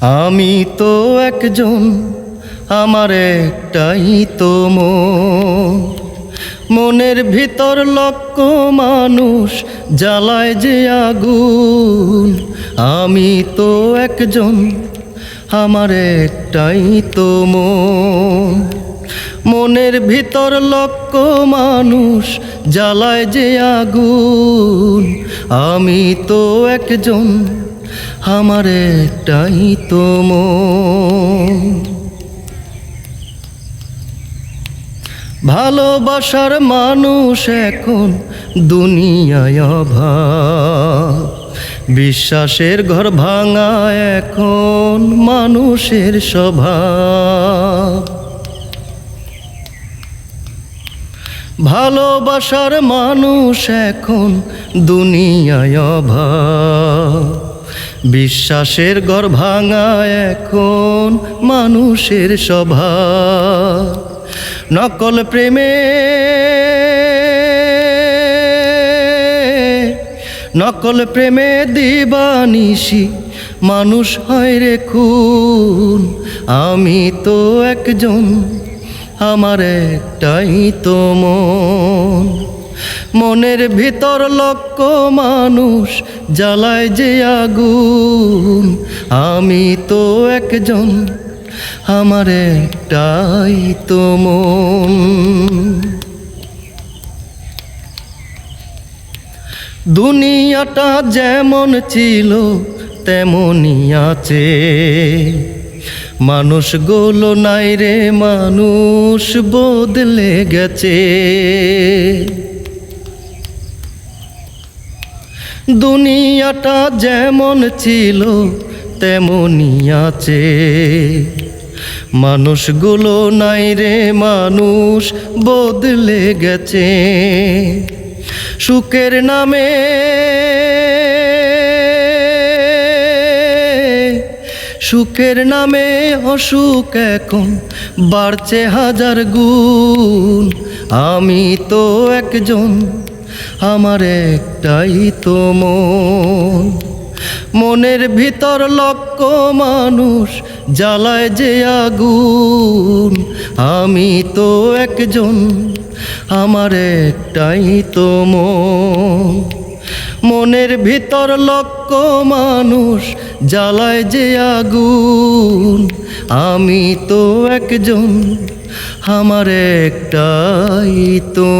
আমি তো একজন, আমার একটাই তো মন। মনের ভিতর লক্ষ মানুষ জ্বালায় যে আগুন। আমি তো একজন, আমার একটাই তো মন। মনের ভিতর লক্ষ মানুষ জ্বালায় যে আগুন। আমি তো একজন আমার একটাই তো মন। ভালোবাসার মানুষ এখন দুনিয়ায় অভাব। বিশ্বাসের ঘর ভাঙা এখন মানুষের স্বভাব। ভালোবাসার মানুষ এখন দুনিয়ায় অভাব। বিশ্বাসের ঘর ভাঙা এখন মানুষের স্বভাব নকল প্রেমে নকল প্রেমে দিবানিসি মানুষ হয় রে খুন। আমি তো একজন, আমার একটাই তো মন। মনের ভিতর লক্ষ মানুষ জ্বালায় যে আগুন। আমি তো একজন, আমার একটাই তো মন। দুনিয়াটা যেমন ছিল, তেমনই আছে। মানুষগুলো নাই রে, মানুষ বদলে গেছে। দুনিয়াটা যেমন ছিল, তেমনই আছে। মানুষগুলো নাই রে, মানুষ বদলে গেছে। সুখের নামে সুখের নামে অসুখ এখন বাড়ছে হাজার গুণ। আমি তো একজন আমার একটাই তো মন। মনের ভিতর লক্ষ মানুষ জ্বালায় যে আগুন। আমি তো একজন, আমার একটাই তো মন। মনের ভিতর লক্ষ মানুষ জ্বালায় যে আগুন। আমি তো একজন আমার একটাই তো